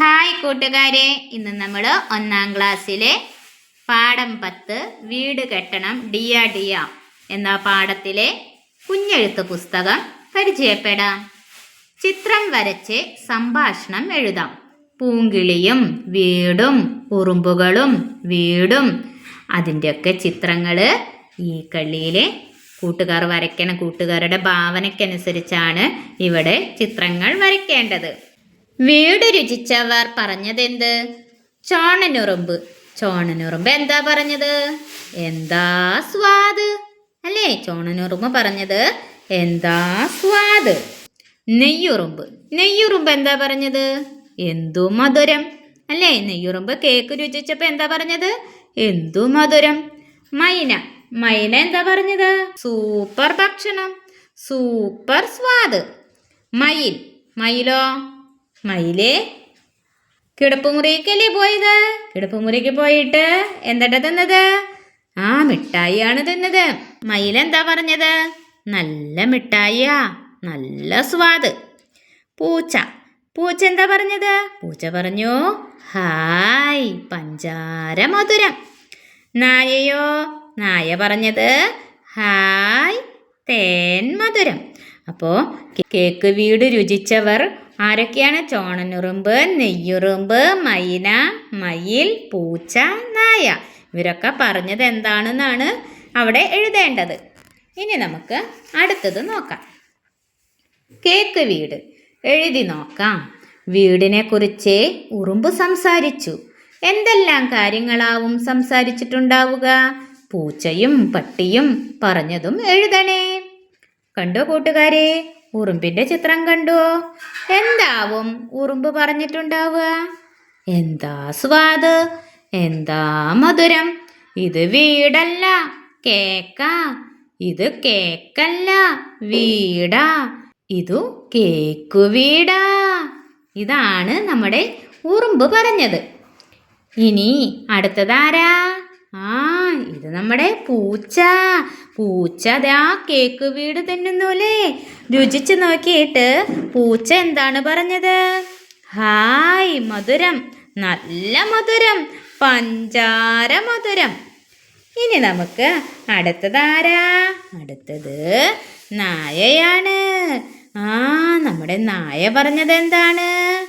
Hi കൂട്ടുകാരെ. ഇന്ന് നമ്മൾ ഒന്നാം ക്ലാസ്സിലെ പാഠം പത്ത് വീട് കെട്ടണം ഡിയ ഡിയ എന്ന പാഠത്തിലെ കുഞ്ഞെഴുത്ത് പുസ്തകം പരിചയപ്പെടാം. ചിത്രം വരച്ച് സംഭാഷണം എഴുതാം. പൂങ്കിളിയും വീടും ഉറുമ്പുകളും വീടും അതിന്റെയൊക്കെ ചിത്രങ്ങൾ ഈ കള്ളിയിലെ കൂട്ടുകാർ വരയ്ക്കണ കൂട്ടുകാരുടെ ഭാവനയ്ക്കനുസരിച്ചാണ് ഇവിടെ ചിത്രങ്ങൾ വരയ്ക്കേണ്ടത്. വീട് രുചിച്ചവർ പറഞ്ഞതെന്ത്? ചോണനുറുമ്പ്. ചോണനുറുമ്പ് എന്താ പറഞ്ഞത്? എന്താ സ്വാദ്? അല്ലേ? ചോണനുറുമ്പ് പറഞ്ഞത് എന്താ സ്വാദ്? നെയ്യുറുമ്പ്. നെയ്യുറുമ്പ് എന്താ പറഞ്ഞത്? എന്തു മധുരം? അല്ലേ? നെയ്യുറുമ്പ് കേക്ക് രുചിച്ചപ്പോ എന്താ പറഞ്ഞത്? എന്തു മധുരം? മൈന. മൈന എന്താ പറഞ്ഞത്? സൂപ്പർ ഭക്ഷണം. സൂപ്പർ സ്വാദ്. മയിൽ. മയിലോ? മയിലേ കിടപ്പുമുറിക്കല്ലേ പോയത്? കിടപ്പുമുറിക്ക് പോയിട്ട് എന്താ തിന്നത്? ആ മിഠായിയാണ് തിന്നത്. മയിലെന്താ പറഞ്ഞത്? നല്ല മിഠായിയാ നല്ല സ്വാദ്. പൂച്ച പൂച്ച എന്താ പറഞ്ഞത്? പൂച്ച പറഞ്ഞു ഹായ് പഞ്ചാര മധുരം. നായയോ നായ പറഞ്ഞത് ഹായ് തേൻ മധുരം. അപ്പോൾ കേക്ക് വീട് രുചിച്ചവർ ആരൊക്കെയാണ്? ചോണനുറുമ്പ് നെയ്യുറുമ്പ് മൈന മയിൽ പൂച്ച നായ. ഇവരൊക്കെ പറഞ്ഞത് എന്താണെന്നാണ് അവിടെ എഴുതേണ്ടത്. ഇനി നമുക്ക് അടുത്തത് നോക്കാം. കേക്ക് വീട്. എഴുതി നോക്കാം. വീടിനെ കുറിച്ച് ഉറുമ്പ് സംസാരിച്ചു. എന്തെല്ലാം കാര്യങ്ങളാവും സംസാരിച്ചിട്ടുണ്ടാവുക? പൂച്ചയും പട്ടിയും പറഞ്ഞതും എഴുതണേ. കണ്ടോ കൂട്ടുകാരെ? ഉറുമ്പിന്റെ ചിത്രം കണ്ടോ? എന്താവും? ഉറുമ്പ് പറഞ്ഞിട്ടുണ്ടാവുക? എന്താ സ്വാദ്? എന്താ മധുരം? ഇത് വീടല്ല കേക്കാ. ഇത് കേക്കല്ല വീടാ. ഇതു കേക്കു വീടാ. ഇതാണ് നമ്മുടെ ഉറുമ്പ് പറഞ്ഞത്. ഇനി അടുത്തതാരാ? ആ ഇത് നമ്മുടെ പൂച്ച. പൂച്ച അതാ കേക്ക് വീട് തിന്നുന്നൂലേ. രുചിച്ച് നോക്കിയിട്ട് പൂച്ച എന്താണ് പറഞ്ഞത്? ഹായ് മധുരം. നല്ല മധുരം. പഞ്ചാര മധുരം. ഇനി നമുക്ക് അടുത്തതാരാ അടുത്തത് നായയാണ്. ആ നമ്മുടെ നായ പറഞ്ഞത് എന്താണ്?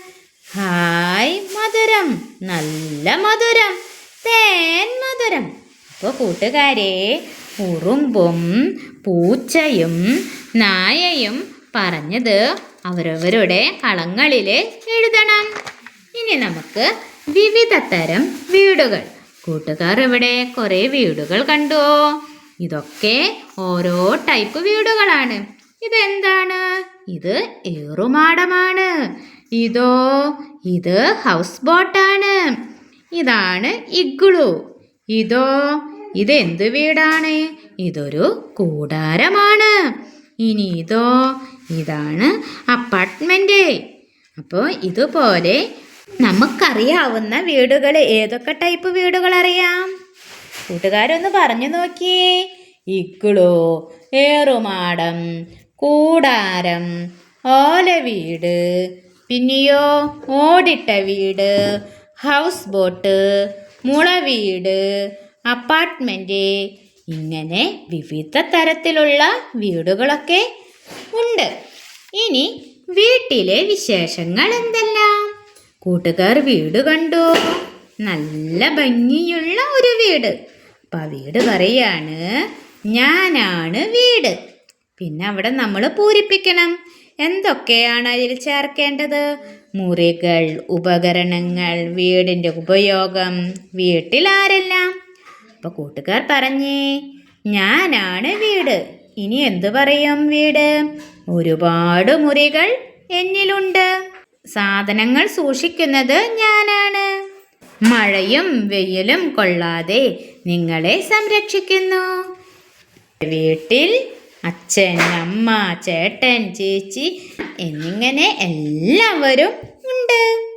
ഹായ് മധുരം. നല്ല മധുരം. തേൻ മധുരം. അപ്പോൾ കൂട്ടുകാരെ ഉറുമ്പും പൂച്ചയും നായയും പറഞ്ഞത് അവരവരുടെ കളങ്ങളിൽ എഴുതണം. ഇനി നമുക്ക് വിവിധ തരം വീടുകൾ. കൂട്ടുകാർ ഇവിടെ കുറേ വീടുകൾ കണ്ടോ? ഇതൊക്കെ ഓരോ ടൈപ്പ് വീടുകളാണ്. ഇതെന്താണ്? ഇത് ഏറുമാടമാണ്. ഇതോ ഇത് ഹൗസ് ബോട്ടാണ് ഇതാണ് ഇഗ്ലു ഇതോ ഇതെന്ത് വീടാണ്? ഇതൊരു കൂടാരമാണ്. ഇനി ഇതോ ഇതാണ് അപ്പാർട്ട്മെന്റ്. അപ്പോൾ ഇതുപോലെ നമുക്കറിയാവുന്ന വീടുകൾ ഏതൊക്കെ ടൈപ്പ് വീടുകൾ അറിയാം കൂട്ടുകാരൊന്ന് പറഞ്ഞു നോക്കിയേ. ഇക്കിളോ ഏറുമാടം കൂടാരം ഓല വീട് പിന്നെയോ ഓടിട്ട വീട് ഹൗസ് ബോട്ട് മുള വീട് അപ്പാർട്ട്മെന്റ് ഇങ്ങനെ വിവിധ തരത്തിലുള്ള വീടുകളൊക്കെ ഉണ്ട്. ഇനി വീട്ടിലെ വിശേഷങ്ങൾ എന്തെല്ലാം? കൂട്ടുകാർ വീട് കണ്ടു. നല്ല ഭംഗിയുള്ള ഒരു വീട്. അപ്പം ആ വീട് പറയാണ് ഞാനാണ് വീട്. പിന്നെ അവിടെ നമ്മൾ പൂരിപ്പിക്കണം. എന്തൊക്കെയാണ് അതിൽ ചേർക്കേണ്ടത്? മുറികൾ ഉപകരണങ്ങൾ വീടിന്റെ ഉപയോഗം വീട്ടിൽ ആരെല്ലാം? അപ്പോൾ കൂട്ടുകാർ പറഞ്ഞേ ഞാനാണ് വീട്. ഇനി എന്തു പറയും വീട്? ഒരുപാട് മുറികൾ എന്നിലുണ്ട്. സാധനങ്ങൾ സൂക്ഷിക്കുന്നത് ഞാനാണ്. മഴയും വെയിലും കൊള്ളാതെ നിങ്ങളെ സംരക്ഷിക്കുന്നു. വീട്ടിൽ അച്ഛൻ അമ്മ ചേട്ടൻ ചേച്ചി എന്നിങ്ങനെ എല്ലാവരും ഉണ്ട്.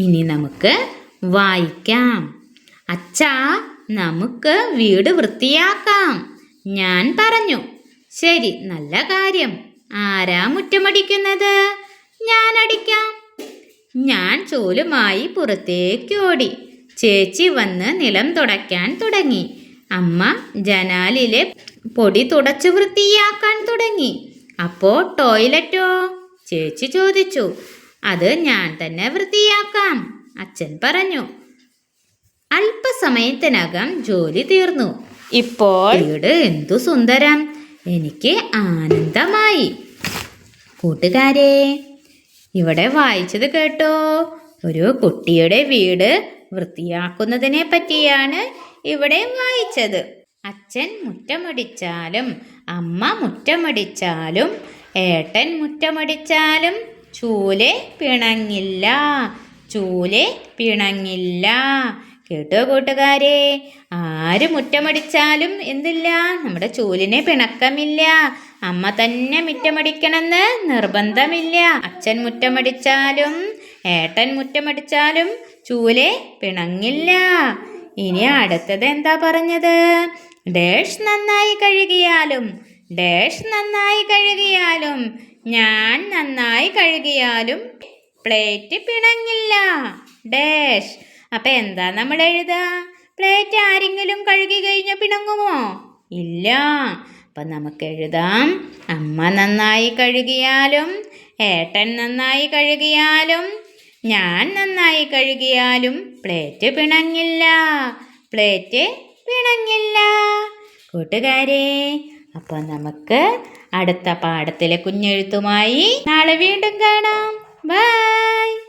ഇനി നമുക്ക് വായിക്കാം. അച്ഛാ നമുക്ക് വീട് വൃത്തിയാക്കാം. ഞാൻ പറഞ്ഞു. ശരി നല്ല കാര്യം. ആരാ മുറ്റമടിക്കുന്നത്? ഞാൻ അടിക്കാം. ഞാൻ ചോലുമായി പുറത്തേക്ക് ഓടി. ചേച്ചി വന്ന് നിലം തുടയ്ക്കാൻ തുടങ്ങി. അമ്മ ജനാലിലെ പൊടി തുടച്ചു വൃത്തിയാക്കാൻ തുടങ്ങി. അപ്പോ ടോയ്ലറ്റോ? ചേച്ചി ചോദിച്ചു. അത് ഞാൻ തന്നെ വൃത്തിയാക്കാം അച്ഛൻ പറഞ്ഞു. അല്പസമയത്തിനകം ജോലി തീർന്നു. ഇപ്പോൾ? വീട് എന്തു സുന്ദരം. എനിക്ക് ആനന്ദമായി. കൂട്ടുകാരെ ഇവിടെ വായിച്ചത് കേട്ടോ. ഒരു കുട്ടിയുടെ വീട് വൃത്തിയാക്കുന്നതിനെ പറ്റിയാണ് ഇവിടെ വായിച്ചത്. അച്ഛൻ മുറ്റമടിച്ചാലും അമ്മ മുറ്റമടിച്ചാലും ഏട്ടൻ മുറ്റമടിച്ചാലും ചൂലെ പിണങ്ങില്ല ചൂലെ പിണങ്ങില്ല. കേട്ടോ കൂട്ടുകാരെ ആര് മുറ്റമടിച്ചാലും എന്തില്ല നമ്മുടെ ചൂലിനെ പിണക്കമില്ല. അമ്മ തന്നെ മുറ്റമടിക്കണമെന്ന് നിർബന്ധമില്ല. അച്ഛൻ മുറ്റമടിച്ചാലും ഏട്ടൻ മുറ്റമടിച്ചാലും ചൂലെ പിണങ്ങില്ല. ഇനി അടുത്തത് എന്താ പറഞ്ഞത്? ഡേഷ് നന്നായി കഴുകിയാലും ഡേഷ് നന്നായി കഴുകിയാലും ഞാൻ നന്നായി കഴുകിയാലും പ്ലേറ്റ് പിണങ്ങില്ല. ഡേഷ് അപ്പൊ എന്താ നമ്മൾ എഴുതുക പ്ലേറ്റ് ആരെങ്കിലും കഴുകി കഴിഞ്ഞാൽ പിണങ്ങുമോ? ഇല്ല. അപ്പൊ നമുക്ക് എഴുതാം അമ്മ നന്നായി കഴുകിയാലും ഏട്ടൻ നന്നായി കഴുകിയാലും ഞാൻ നന്നായി കഴുകിയാലും പ്ലേറ്റ് പിണങ്ങില്ല പ്ലേറ്റ് പിണങ്ങില്ല. കൂട്ടുകാരെ അപ്പോൾ നമുക്ക് അടുത്ത പാഠത്തിലെ കുഞ്ഞെഴുത്തുമായി നാളെ വീണ്ടും കാണാം. ബൈ.